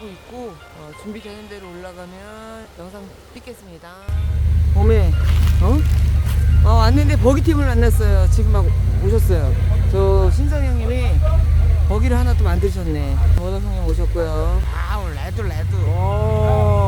하고 있고 어, 준비 되는 대로 올라가면 영상 찍겠습니다. 봄에 어? 어 왔는데 버기팀을 만났어요. 지금 막 오셨어요. 저 신성 형님이 버기를 하나 또 만드셨네. 원호 형님 오셨고요. 아우 레드 레드. 오.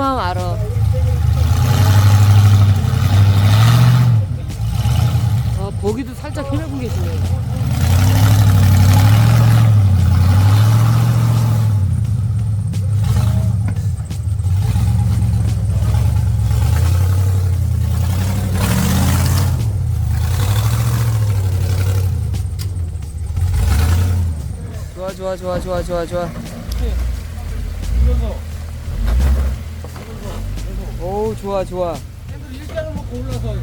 마음 알아. 아, 거기도 살짝 힘을 계시네. 좋아 좋아 좋아 좋아 좋아 좋아 오 좋아 좋아. 일자로 먹고 올라서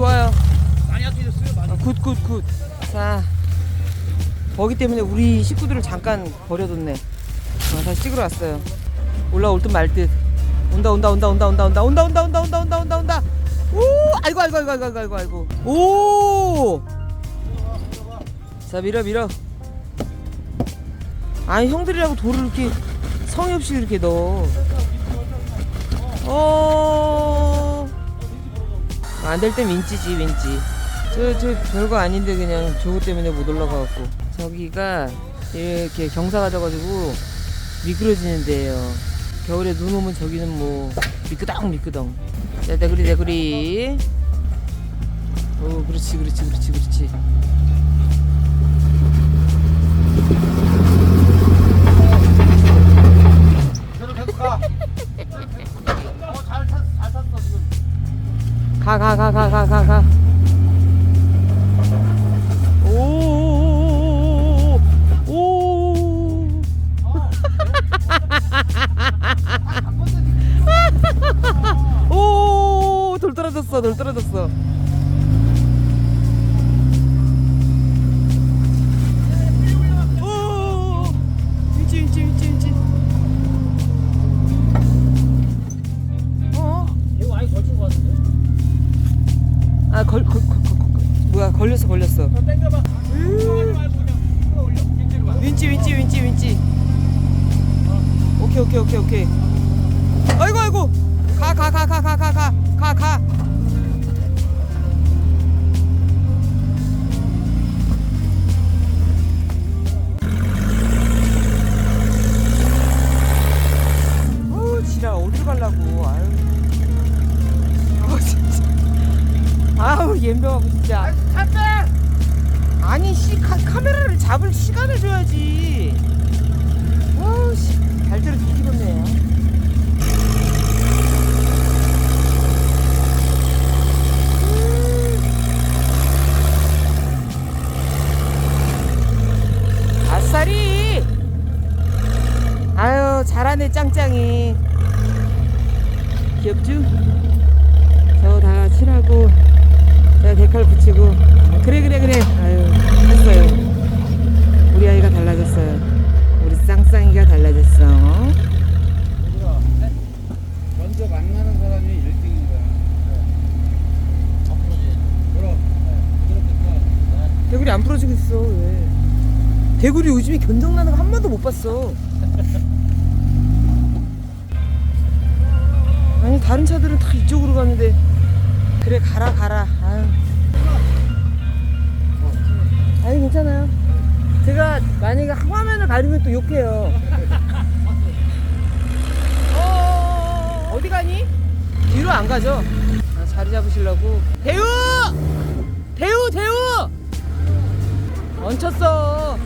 좋아요. 많이 약해졌어요, 많이. 아, 굿굿 굿. 자 거기 때문에 우리 식구들을 잠깐 버려뒀네. 아, 다시 찍으러 왔어요. 올라올 듯 말 듯. 온다 온다 온다 온다 온다 온다. 온다 온다 온다 온다 온다 온다 온다. 오 아이고 아이고 아이고 아이고 아이고 아이고. 오 자 밀어 밀어. 아니 형들이라고 돌을 이렇게 성의 없이 이렇게 넣어. 어. 안 될땐 민찌지 민찌. 저저 별거 아닌데 그냥 저거 때문에 못 올라가갖고 저기가 이렇게 경사가 져가지고 미끄러지는 데예요. 겨울에 눈 오면 저기는 뭐 미끄덩 미끄덩. 자 내구리 내구리. 오 그렇지 그렇지 그렇지 그렇지. 가 가 가 가 가 가 가. 오오오오오오오. 오. 오, 돌 떨어졌어, 돌 떨어졌어. 걸, 걸, 걸, 걸, 걸, 뭐야, 걸렸어, 걸렸어. 더 당겨봐. 끌어 올려. 윈치, 윈치, 윈치, 윈치. 오케이, 오케이, 오케이, 오케이. 아이고, 아이고. 가, 가, 가, 가, 가, 가, 가, 가, 가. 잘하네 짱짱이. 귀엽죠? 저다 칠하고 내가 데칼 붙이고 그래 그래 그래 아유 했어요 우리 아이가 달라졌어요 우리 쌍쌍이가 달라졌어 먼저 만나는 사람이 1등인 거야. 앞으로지. 그럼. 그렇게 타. 대구리 안 있어 왜 대구리 요즘에 견적나는 거 한 번도 못 봤어 다른 차들은 다 이쪽으로 가는데 그래 가라 가라 아유 아니 괜찮아요 제가 만약에 화면을 가리면 또 욕해요 어, 어디 가니? 뒤로 안 가죠? 아, 자리 잡으시려고 대우! 대우 대우! 얹혔어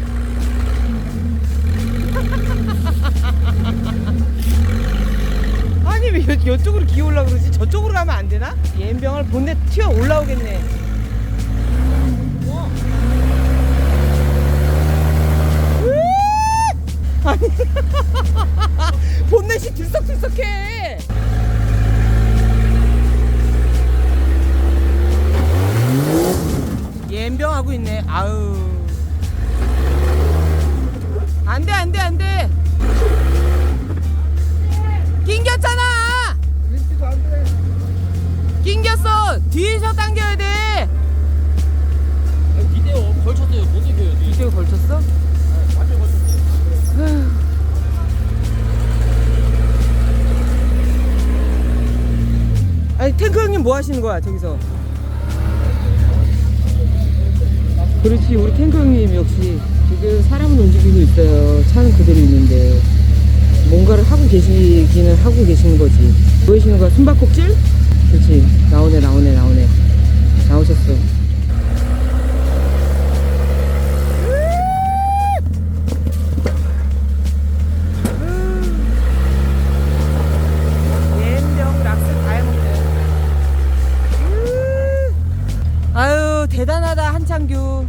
아니 왜 여, 이쪽으로 기어 올라 그러지? 저쪽으로 가면 안 되나? 옌병을 본넷 튀어 올라오겠네 뭐 하시는 거야 저기서? 그렇지 우리 탱크 형님 역시 지금 사람은 움직이고 있어요. 차는 그대로 있는데 뭔가를 하고 계시기는 하고 계시는 거지. 보이시는 거야? 숨바꼭질? 그렇지. 나오네 나오네 나오네. 나오셨어 최상규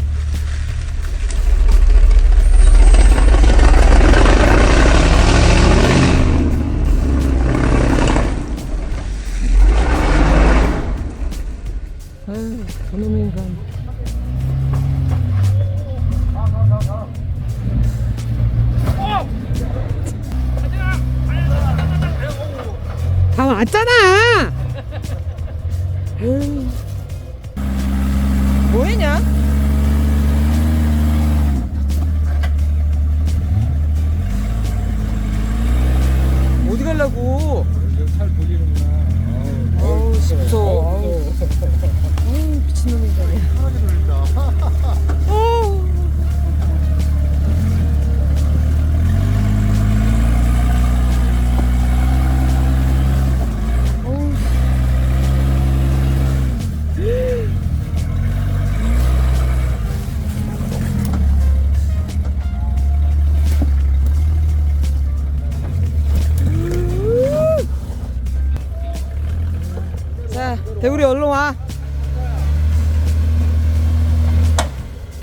대구리 얼른 와.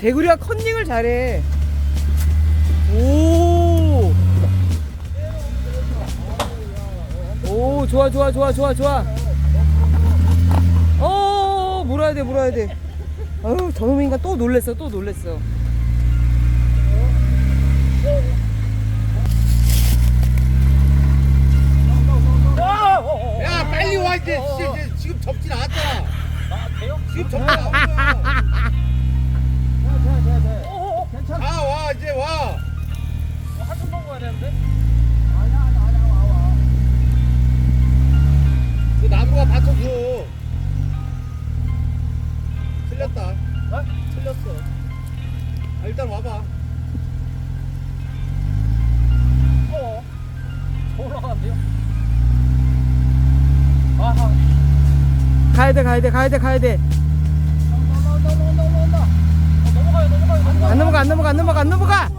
대구리가 컨닝을 잘해. 오. 오, 좋아, 좋아, 좋아, 좋아, 좋아. 어, 물어야 돼, 물어야 돼. 어우, 저놈인가 또 놀랬어, 또 놀랬어. 야, 빨리 와, 이제. 접지 나왔잖아. 지금 접지 나왔잖아. 아와 이제 와. 한참 넘어야 되는데? 그 나무가 받쳐줘. 틀렸다. 틀렸어. 아, 일단 와봐. 어. 더 올라가는데요? 아하. 가야 돼, 가야 돼, 가야 돼, 가야 돼. 안 넘어가, 안 넘어가, 안 넘어가, 안 넘어가.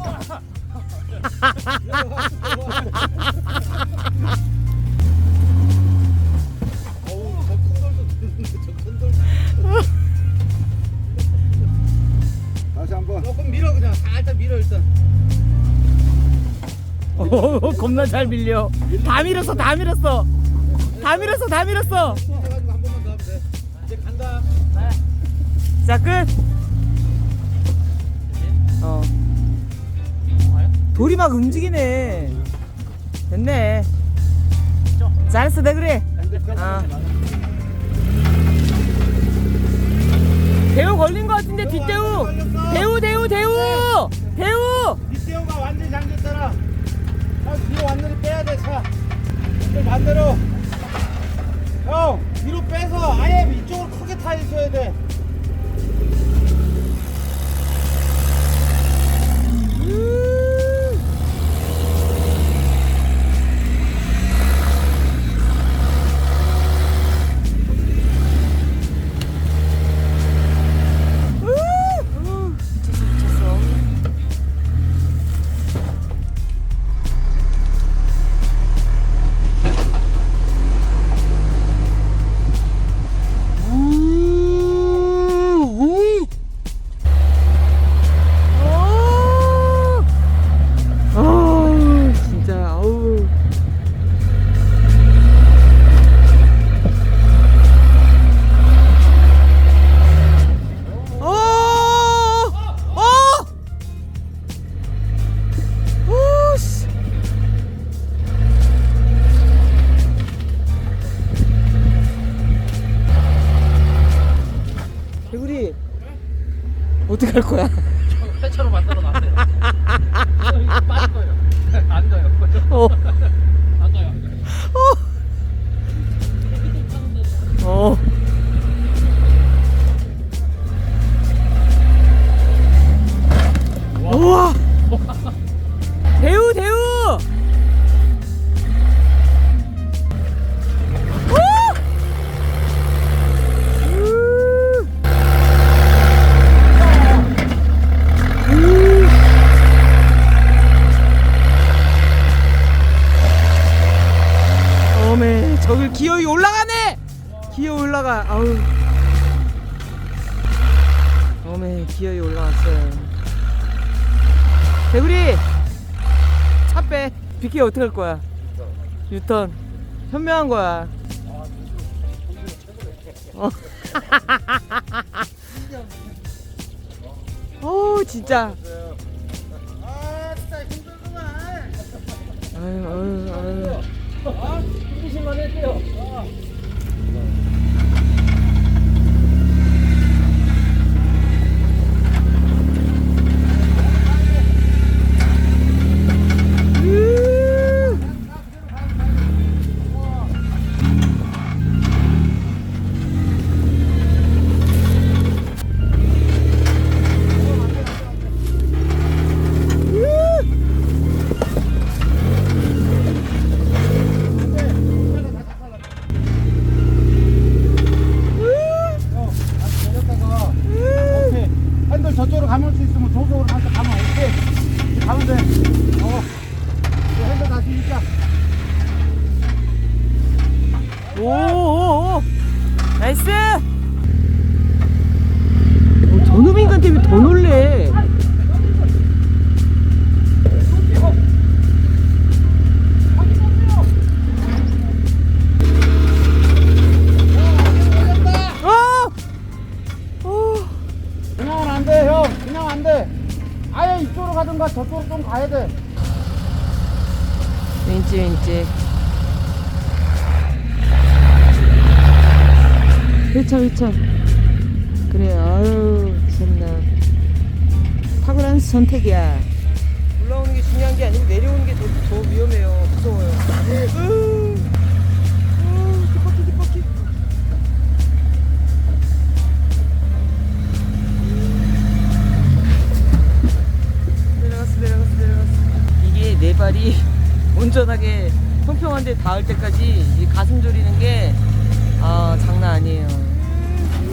다시 한번 조금 밀어 그냥 살짝 밀어 일단 오, 겁나 잘 밀려. 다 밀었어, 다 밀었어. 다 밀었어, 다 밀었어. 자, 끝. 어. 돌이 막 움직이네. 됐네. 잘했어, 내 그래. 아. 대우 걸린 것 같은데, 뒷대우. 대우, 대우, 대우! 대우! 밑대우가 완전히 잠겼잖아 형 뒤로 완전히 빼야 돼 차 반대로 형 뒤로 빼서 아예 이쪽으로 크게 타 있어야 돼 어떻게 할 거야? 빼. 비키 어떻게 할 거야? 유턴. 현명한 거야. 어. 어, 진짜. 아 진짜 힘들구만 아유, 아유, 아유. 힘드실만 했대요. 가야 돼. 왠지 왠지. 회차 회차. 그래 아유 참나. 탁월한 선택이야. 올라오는 게 중요한 게 아니고 내려오는 게더더 위험해요. 무서워요. 온전하게 평평한 데 닿을 때까지 이 가슴 졸이는 게 아, 장난 아니에요.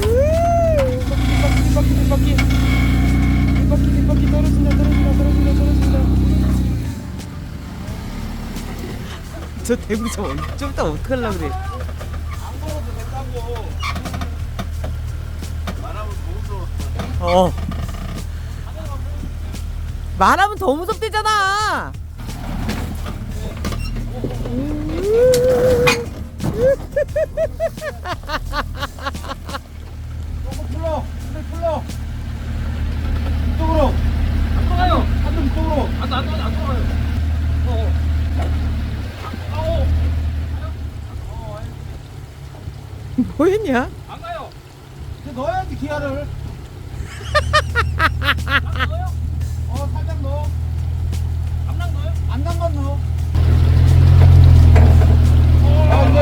뒷바퀴, 뒷바퀴, 뒷바퀴. 뒷바퀴, 뒷바퀴 떨어진다, 떨어진다, 떨어진다, 떨어진다. 저 대구 좀, 언- 좀 이따 어떡하려고 그래. 어. 말하면 더 무섭대잖아. 조금 풀러. 근데 풀러. 이쪽으로. 안 들어가요. 한좀 이쪽으로. 안, 안, 안, 안 들어가요. 어, 어. 아, 어. 뭐했냐? 안 가요. 이제 넣어야지 기아를. 안 넣어요? 어, 살짝 넣어. 앞랑 넣어요? 안 담간 넣어. Oh,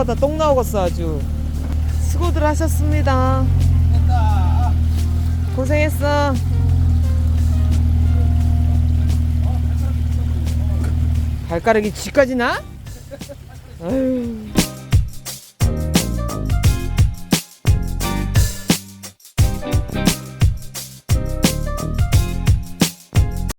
똥 나오겠다. 똥 나오겠어 아주. 수고들 하셨습니다. 고생했어. 발가락이 쥐까지 나? 아유.